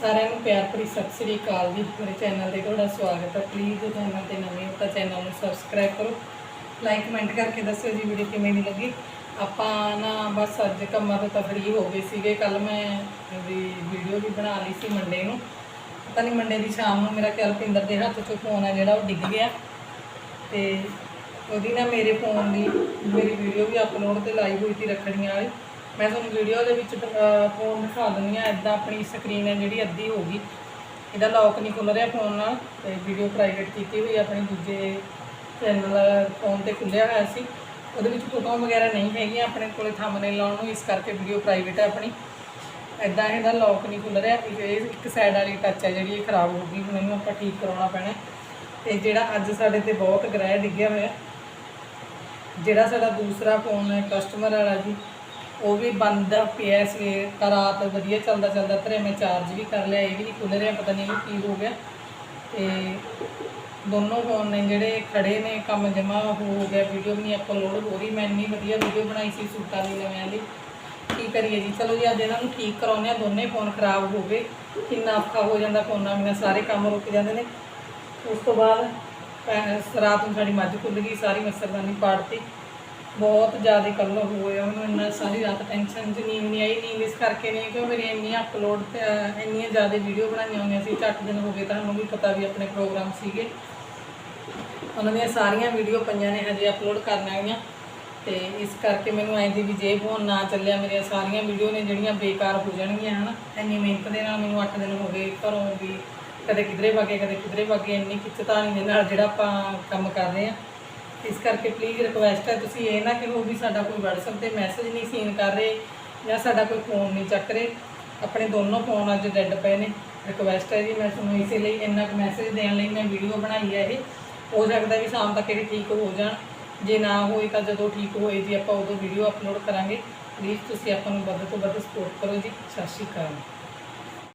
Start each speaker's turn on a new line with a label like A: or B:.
A: ਸਾਰਿਆਂ ਨੂੰ ਪਿਆਰ ਭਰੀ ਸਤਿ ਸ੍ਰੀ ਅਕਾਲ ਜੀ। ਮੇਰੇ ਚੈਨਲ ਤੇ ਤੁਹਾਡਾ ਸਵਾਗਤ ਹੈ। ਪਲੀਜ਼ ਚੈਨਲ ਤੇ ਨਵੇਂ ਹੋ ਤਾਂ ਚੈਨਲ ਨੂੰ ਸਬਸਕ੍ਰਾਈਬ ਕਰੋ। ਲਾਈਕ ਕਮੈਂਟ ਕਰਕੇ ਦੱਸਿਓ ਜੀ ਵੀਡੀਓ ਕਿਵੇਂ ਦੀ ਲੱਗੀ। ਆਪਾਂ ਨਾ ਬਸ ਅੱਜ ਕੰਮਾਂ ਤੋਂ ਤਾਂ ਫਰੀ ਹੋ ਗਏ ਸੀਗੇ। ਕੱਲ ਮੈਂ ਵੀ ਵੀਡੀਓ ਵੀ ਬਣਾ ਲਈ ਸੀ ਮੰਡੇ ਨੂੰ। ਪਤਾ ਨਹੀਂ ਮੰਡੇ ਦੀ ਸ਼ਾਮ ਨੂੰ ਮੇਰਾ ਖਿਆਲ ਪਿੰਦਰ ਦੇ ਹੱਥ 'ਚੋਂ ਫੋਨ ਆ ਜਿਹੜਾ, ਉਹ ਡਿੱਗ ਗਿਆ। ਤੇ ਉਹਦੀ ਨਾ ਮੇਰੇ ਫੋਨ ਦੀ ਮੇਰੀ ਵੀਡੀਓ ਵੀ ਅਪਲੋਡ ਤੇ ਲਾਈਵ ਹੋਈ ਸੀ ਰੱਖੜੀਆਂ ਵਾਲੀ। ਮੈਂ ਤੁਹਾਨੂੰ ਵੀਡੀਓ ਦੇ ਵਿੱਚ ਫੋਨ ਦਿਖਾ ਦਿੰਦੀ ਆ ਇਦਾਂ ਆਪਣੀ ਸਕਰੀਨ ਹੈ ਜਿਹੜੀ ਅੱਧੀ ਹੋ ਗਈ। ਇਹਦਾ ਲੌਕ ਨਹੀਂ ਖੁੱਲ ਰਿਹਾ ਫੋਨ ਨਾਲ, ਤੇ ਵੀਡੀਓ ਪ੍ਰਾਈਵੇਟ ਕੀਤੀ ਹੋਈ ਆਪਣੇ ਦੂਜੇ ਚੈਨਲ ਫੋਨ ਤੇ ਖੁੱਲਿਆ ਹੋਇਆ ਸੀ। ਉਹਦੇ ਵਿੱਚ ਫੋਟੋਆਂ ਵਗੈਰਾ ਨਹੀਂ ਹੈਗੀਆਂ, ਆਪਣੇ ਕੋਲੇ ਥੰਬਨੇਲ ਲਾਉਣ ਨੂੰ, ਇਸ ਕਰਕੇ ਵੀਡੀਓ ਪ੍ਰਾਈਵੇਟ ਹੈ ਆਪਣੀ। ਇਦਾਂ ਇਹਦਾ ਲੌਕ ਨਹੀਂ ਖੁੱਲ ਰਿਹਾ ਇਹ ਇਹ ਇੱਕ ਸਾਈਡ ਵਾਲੀ ਟੱਚ ਹੈ ਜਿਹੜੀ ਇਹ ਖਰਾਬ ਹੋ ਗਈ, ਹੁਣ ਇਹਨੂੰ ਆਪਾਂ ਠੀਕ ਕਰਾਉਣਾ ਪੈਣਾ। ਤੇ ਜਿਹੜਾ ਅੱਜ ਸਾਡੇ ਤੇ ਬਹੁਤ ਗ੍ਰਹਿ ਡਿੱਗਿਆ ਹੋਇਆ, ਜਿਹੜਾ ਸਾਡਾ ਦੂਸਰਾ ਫੋਨ ਹੈ ਕਸਟਮਰ ਵਾਲਾ ਜੀ ਉਹ ਵੀ ਬੰਦ ਪਿਆ ਸਵੇਰ ਤਾਂ ਰਾਤ ਵਧੀਆ ਚੱਲਦਾ ਚੱਲਦਾ ਧਰੇ ਮੈਂ ਚਾਰਜ ਵੀ ਕਰ ਲਿਆ, ਇਹ ਵੀ ਨਹੀਂ ਖੁੱਲ ਰਿਹਾ, ਪਤਾ ਨਹੀਂ ਇਹਨੂੰ ਕੀ ਹੋ ਗਿਆ। ਤੇ ਦੋਨੋਂ ਫੋਨ ਨੇ ਜਿਹੜੇ ਖੜੇ ਨੇ, ਕੰਮ ਜਮਾ ਹੋ ਗਿਆ ਵੀਡੀਓ ਵੀ ਨਹੀਂ ਅਪਲੋਡ ਹੋ ਰਹੀ, ਮੈਂ ਇੰਨੀ ਵਧੀਆ ਵੀਡੀਓ ਬਣਾਈ ਸੀ ਸੂਟਾਂ ਦੀ, ਨਵਿਆਂ ਦੀ। ਕੀ ਕਰੀਏ ਜੀ? ਚਲੋ ਜੀ, ਅੱਜ ਇਹਨਾਂ ਨੂੰ ਠੀਕ ਕਰਾਉਂਦੇ ਆ ਦੋਨੇ ਫੋਨ ਖਰਾਬ ਹੋ ਗਏ। ਕਿੰਨਾ ਔਖਾ ਹੋ ਜਾਂਦਾ ਫੋਨਾਂ ਬਿਨਾਂ, ਸਾਰੇ ਕੰਮ ਰੁਕ ਜਾਂਦੇ ਨੇ। ਉਸ ਤੋਂ ਬਾਅਦ ਰਾਤ ਨੂੰ ਸਾਡੀ ਮੱਝ ਖੁੱਲ ਗਈ, ਸਾਰੀ ਮੱਛਰਦਾਨੀ ਪਾੜਤੀ। ਬਹੁਤ ਜ਼ਿਆਦਾ ਕੱਲ ਹੋਇਆ ਮੈਨੂੰ ਇੰਨਾ ਸਾਰੀ ਰਾਤ ਟੈਨਸ਼ਨ ਚ ਨੀਂਦ ਨਹੀਂ ਆਈ, ਨੀਂਦ ਇਸ ਕਰਕੇ ਨਹੀਂ ਕਿਉਂ ਮੇਰੀਆਂ ਇੰਨੀਆਂ ਅਪਲੋਡ ਇੰਨੀਆਂ ਜ਼ਿਆਦਾ ਵੀਡੀਓ ਬਣਾਈਆਂ ਹੋਈਆਂ ਸੀ ਝੱਟ ਦਿਨ ਹੋ ਗਏ ਤੁਹਾਨੂੰ ਵੀ ਪਤਾ ਵੀ ਆਪਣੇ ਪ੍ਰੋਗਰਾਮ ਸੀਗੇ। ਉਹਨਾਂ ਦੀਆਂ ਸਾਰੀਆਂ ਵੀਡੀਓ ਪਈਆਂ ਨੇ ਹਜੇ ਅਪਲੋਡ ਕਰਨਾ ਹੈਗੀਆਂ ਤੇ ਇਸ ਕਰਕੇ ਮੈਨੂੰ ਐਂ ਦੀ ਵੀ ਜੇ ਫੋਨ ਨਾ ਚੱਲਿਆ ਮੇਰੀਆਂ ਸਾਰੀਆਂ ਵੀਡੀਓ ਨੇ ਜਿਹੜੀਆਂ ਬੇਕਾਰ ਹੋ ਜਾਣਗੀਆਂ, ਹਨਾ? ਇੰਨੀ ਮਿਹਨਤ ਦੇ ਨਾਲ ਮੈਨੂੰ 8 ਦਿਨ ਹੋ ਗਏ ਘਰੋਂ ਵੀ ਕਦੇ ਕਿਧਰੇ ਵਗੇ ਕਦੇ ਕਿਧਰੇ ਵਗੇ ਇੰਨੀ ਖਿੱਚਤਾਣੀ ਦੇ ਨਾਲ ਜਿਹੜਾ ਆਪਾਂ ਕੰਮ ਕਰ ਰਹੇ ਆ ਇਸ ਕਰਕੇ ਪਲੀਜ਼ ਰਿਕੁਐਸਟ ਹੈ, ਤੁਸੀਂ ਇਹ ਨਾ ਕਿਹੋ ਵੀ ਸਾਡਾ ਕੋਈ WhatsApp ਤੇ ਮੈਸੇਜ ਨਹੀਂ ਸੀਨ ਕਰ ਰਹੇ ਜਾਂ ਸਾਡਾ ਕੋਈ ਫੋਨ ਨਹੀਂ ਚੱਕ ਰਹੇ। ਆਪਣੇ ਦੋਨੋਂ ਫੋਨ ਅੱਜ ਡੈੱਡ ਪਏ ਨੇ। ਰਿਕੁਐਸਟ ਹੈ ਜੀ, ਮੈਂ ਤੁਹਾਨੂੰ ਇਸੇ ਲਈ ਇੰਨਾ ਕੁ ਮੈਸੇਜ ਦੇਣ ਲਈ ਮੈਂ ਵੀਡੀਓ ਬਣਾਈ ਹੈ ਇਹ। ਹੋ ਸਕਦਾ ਵੀ ਸ਼ਾਮ ਤੱਕ ਇਹ ਠੀਕ ਹੋ ਜਾਣ। ਜੇ ਨਾ ਹੋਏ ਤਾਂ ਜਦੋਂ ਠੀਕ ਹੋਏ ਜੀ, ਆਪਾਂ ਉਦੋਂ ਵੀਡੀਓ ਅਪਲੋਡ ਕਰਾਂਗੇ। ਪਲੀਜ਼ ਤੁਸੀਂ ਆਪਾਂ ਨੂੰ ਵੱਧ ਤੋਂ ਵੱਧ ਸਪੋਰਟ ਕਰੋ ਜੀ। ਸਤਿ ਸ਼੍ਰੀ ਅਕਾਲ।